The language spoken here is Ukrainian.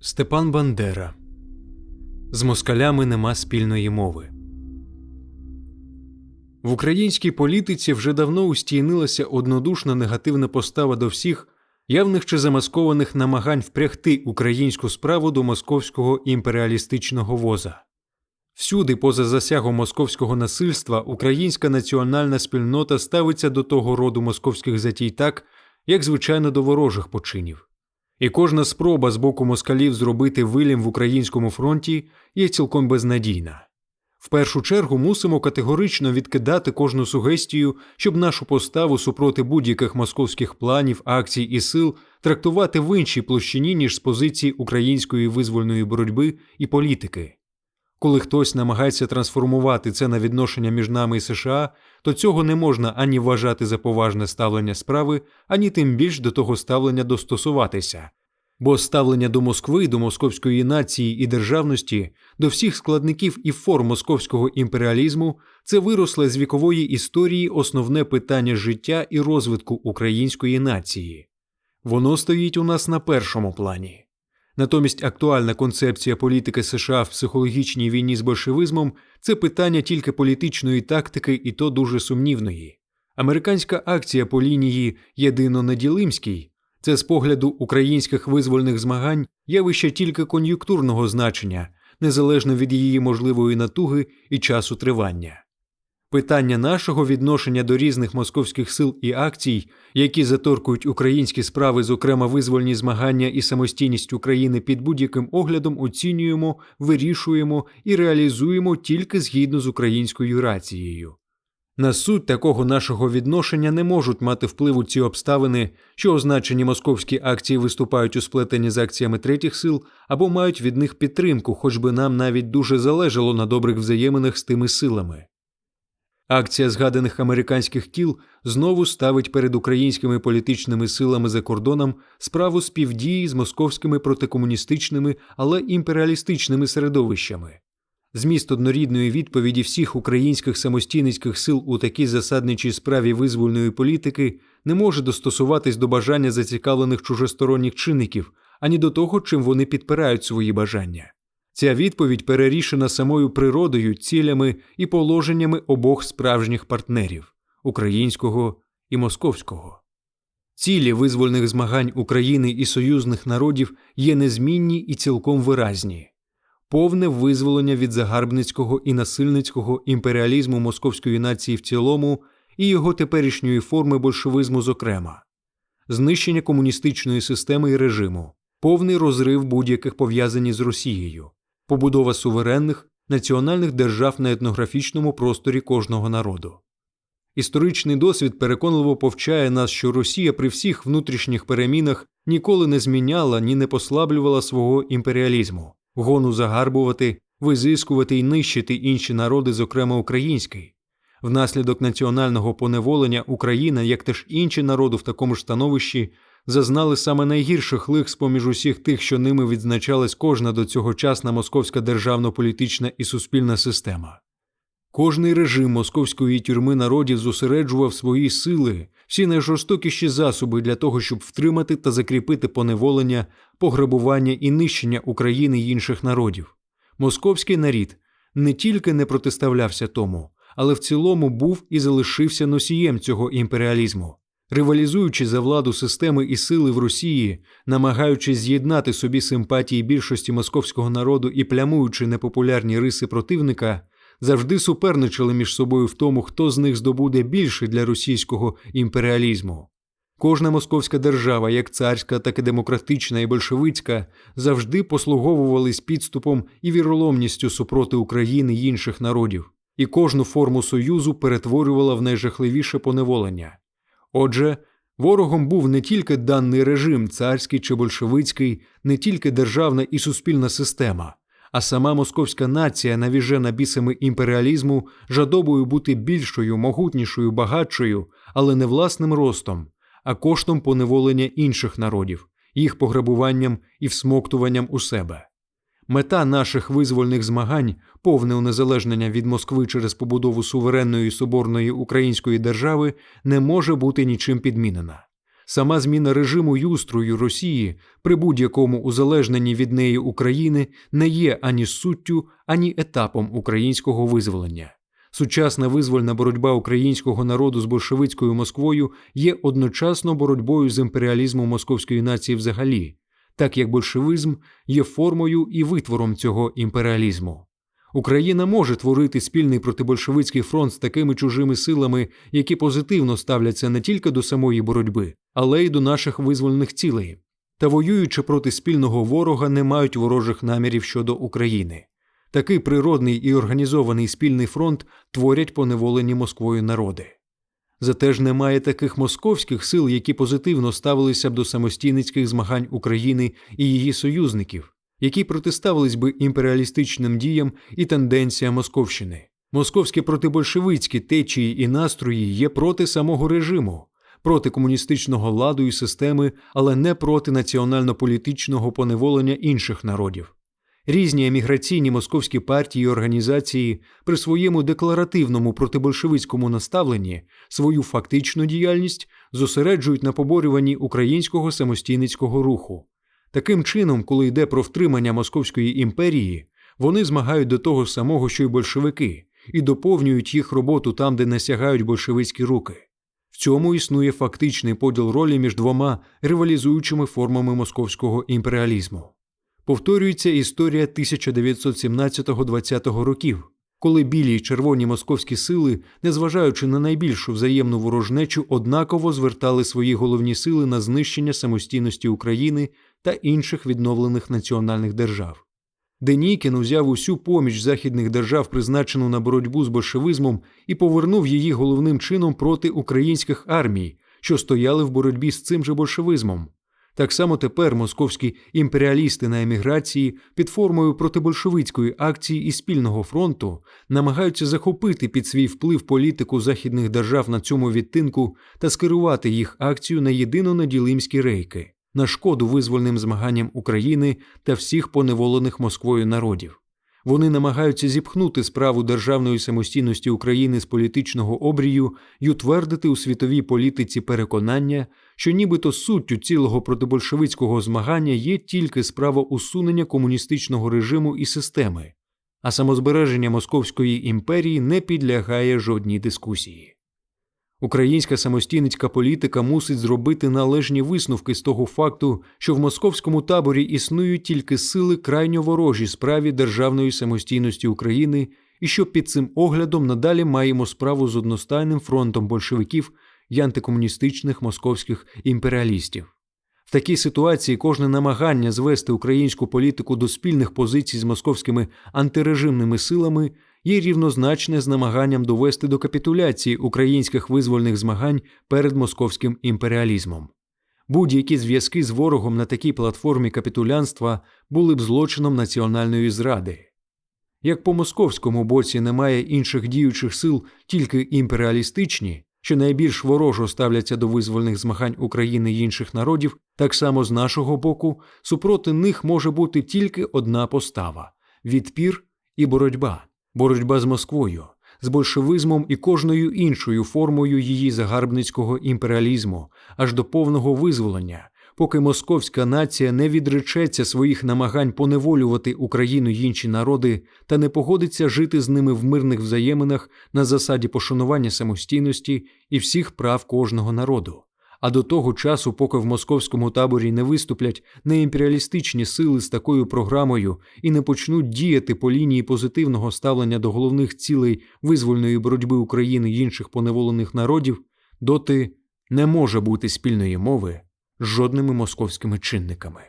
Степан Бандера З москалями нема спільної мови. В українській політиці вже давно устійнилася однодушна негативна постава до всіх явних чи замаскованих намагань впрягти українську справу до московського імперіалістичного воза. Всюди, поза засягом московського насильства, українська національна спільнота ставиться до того роду московських затій так, як звичайно до ворожих починів. І кожна спроба з боку москалів зробити вилім в українському фронті є цілком безнадійна. В першу чергу мусимо категорично відкидати кожну сугестію, щоб нашу поставу супроти будь-яких московських планів, акцій і сил трактувати в іншій площині, ніж з позиції української визвольної боротьби і політики. Коли хтось намагається трансформувати це на відношення між нами і США, то цього не можна ані вважати за поважне ставлення справи, ані тим більш до того ставлення достосуватися. Бо ставлення до Москви, до московської нації і державності, до всіх складників і форм московського імперіалізму це виросле з вікової історії основне питання життя і розвитку української нації. Воно стоїть у нас на першому плані. Натомість актуальна концепція політики США в психологічній війні з большевизмом це питання тільки політичної тактики, і то дуже сумнівної. Американська акція по лінії Єдино неділимський це з погляду українських визвольних змагань явище тільки кон'юнктурного значення, незалежно від її можливої натуги і часу тривання. Питання нашого відношення до різних московських сил і акцій, які заторкують українські справи, зокрема визвольні змагання і самостійність України під будь-яким оглядом оцінюємо, вирішуємо і реалізуємо тільки згідно з українською рацією. На суть такого нашого відношення не можуть мати впливу ці обставини, що означені московські акції виступають у сплетенні з акціями третіх сил або мають від них підтримку, хоч би нам навіть дуже залежало на добрих взаєминах з тими силами. Акція згаданих американських кіл знову ставить перед українськими політичними силами за кордоном справу співдії з московськими протикомуністичними, але імперіалістичними середовищами. Зміст однорідної відповіді всіх українських самостійницьких сил у такій засадничій справі визвольної політики не може достосуватись до бажання зацікавлених чужосторонніх чинників, ані до того, чим вони підпирають свої бажання. Ця відповідь перерішена самою природою, цілями і положеннями обох справжніх партнерів українського і московського. Цілі визвольних змагань України і союзних народів є незмінні і цілком виразні. Повне визволення від загарбницького і насильницького імперіалізму московської нації в цілому і його теперішньої форми большевизму, зокрема, знищення комуністичної системи і режиму, повний розрив будь-яких пов'язані з Росією, побудова суверенних національних держав на етнографічному просторі кожного народу. Історичний досвід переконливо повчає нас, що Росія при всіх внутрішніх перемінах ніколи не зміняла ні не послаблювала свого імперіалізму, гону загарбувати, визискувати і нищити інші народи, зокрема український. Внаслідок національного поневолення Україна, як теж інші народи в такому ж становищі, зазнали саме найгірших лих з поміж усіх тих, що ними відзначалась кожна до цього часна московська державно-політична і суспільна система. Кожний режим московської тюрми народів зосереджував свої сили, всі найжорстокіші засоби для того, щоб втримати та закріпити поневолення, пограбування і нищення України й інших народів. Московський нарід не тільки не протиставлявся тому, але в цілому був і залишився носієм цього імперіалізму. Ривалізуючи за владу системи і сили в Росії, намагаючись з'єднати собі симпатії більшості московського народу і плямуючи непопулярні риси противника, завжди суперничали між собою в тому, хто з них здобуде більше для російського імперіалізму. Кожна московська держава, як царська, так і демократична і большевицька, завжди послуговувались підступом і віроломністю супроти України й інших народів, і кожну форму союзу перетворювала в найжахливіше поневолення. Отже, ворогом був не тільки даний режим, царський чи большевицький, не тільки державна і суспільна система, а сама московська нація, навіжена бісами імперіалізму, жадобою бути більшою, могутнішою, багатшою, але не власним ростом, а коштом поневолення інших народів, їх пограбуванням і всмоктуванням у себе. Мета наших визвольних змагань, повне унезалежнення від Москви через побудову суверенної соборної української держави, не може бути нічим підмінена. Сама зміна режиму й устрою Росії при будь-якому узалежненні від неї України не є ані суттю, ані етапом українського визволення. Сучасна визвольна боротьба українського народу з большевицькою Москвою є одночасно боротьбою з імперіалізмом московської нації взагалі, так як большевизм є формою і витвором цього імперіалізму. Україна може творити спільний протибольшевицький фронт з такими чужими силами, які позитивно ставляться не тільки до самої боротьби, але й до наших визвольних цілей, та воюючи проти спільного ворога, не мають ворожих намірів щодо України. Такий природний і організований спільний фронт творять поневолені Москвою народи. Зате ж немає таких московських сил, які позитивно ставилися б до самостійницьких змагань України і її союзників, які протиставились би імперіалістичним діям і тенденціям Московщини. Московські протибольшевицькі течії і настрої є проти самого режиму, проти комуністичного ладу і системи, але не проти національно-політичного поневолення інших народів. Різні еміграційні московські партії і організації при своєму декларативному протибольшевицькому наставленні свою фактичну діяльність зосереджують на поборюванні українського самостійницького руху. Таким чином, коли йде про втримання Московської імперії, вони змагають до того самого, що й большевики, і доповнюють їх роботу там, де не сягають большевицькі руки. В цьому існує фактичний поділ ролі між двома ривалізуючими формами московського імперіалізму. Повторюється історія 1917-20 років, коли білі й червоні московські сили, незважаючи на найбільшу взаємну ворожнечу, однаково звертали свої головні сили на знищення самостійності України та інших відновлених національних держав. Денікін узяв усю поміч західних держав, призначену на боротьбу з большевизмом, і повернув її головним чином проти українських армій, що стояли в боротьбі з цим же большевизмом. Так само тепер московські імперіалісти на еміграції під формою протибольшовицької акції і спільного фронту намагаються захопити під свій вплив політику західних держав на цьому відтинку та скерувати їх акцію на єдино наділимські рейки на шкоду визвольним змаганням України та всіх поневолених Москвою народів. Вони намагаються зіпхнути справу державної самостійності України з політичного обрію й утвердити у світовій політиці переконання, що нібито суттю цілого протибольшевицького змагання є тільки справа усунення комуністичного режиму і системи, а самозбереження Московської імперії не підлягає жодній дискусії. Українська самостійницька політика мусить зробити належні висновки з того факту, що в московському таборі існують тільки сили крайньо ворожі справі державної самостійності України, і що під цим оглядом надалі маємо справу з одностайним фронтом большевиків й антикомуністичних московських імперіалістів. В такій ситуації кожне намагання звести українську політику до спільних позицій з московськими антирежимними силами є рівнозначне з намаганням довести до капітуляції українських визвольних змагань перед московським імперіалізмом. Будь-які зв'язки з ворогом на такій платформі капітулянства були б злочином національної зради. Як по московському боці немає інших діючих сил, тільки імперіалістичні, що найбільш ворожо ставляться до визвольних змагань України й інших народів, так само з нашого боку супроти них може бути тільки одна постава відпір і боротьба боротьба з Москвою, з большевизмом і кожною іншою формою її загарбницького імперіалізму, аж до повного визволення, поки московська нація не відречеться своїх намагань поневолювати Україну й інші народи та не погодиться жити з ними в мирних взаєминах на засаді пошанування самостійності і всіх прав кожного народу. А до того часу, поки в московському таборі не виступлять неімперіалістичні сили з такою програмою і не почнуть діяти по лінії позитивного ставлення до головних цілей визвольної боротьби України й інших поневолених народів, доти не може бути спільної мови з жодними московськими чинниками.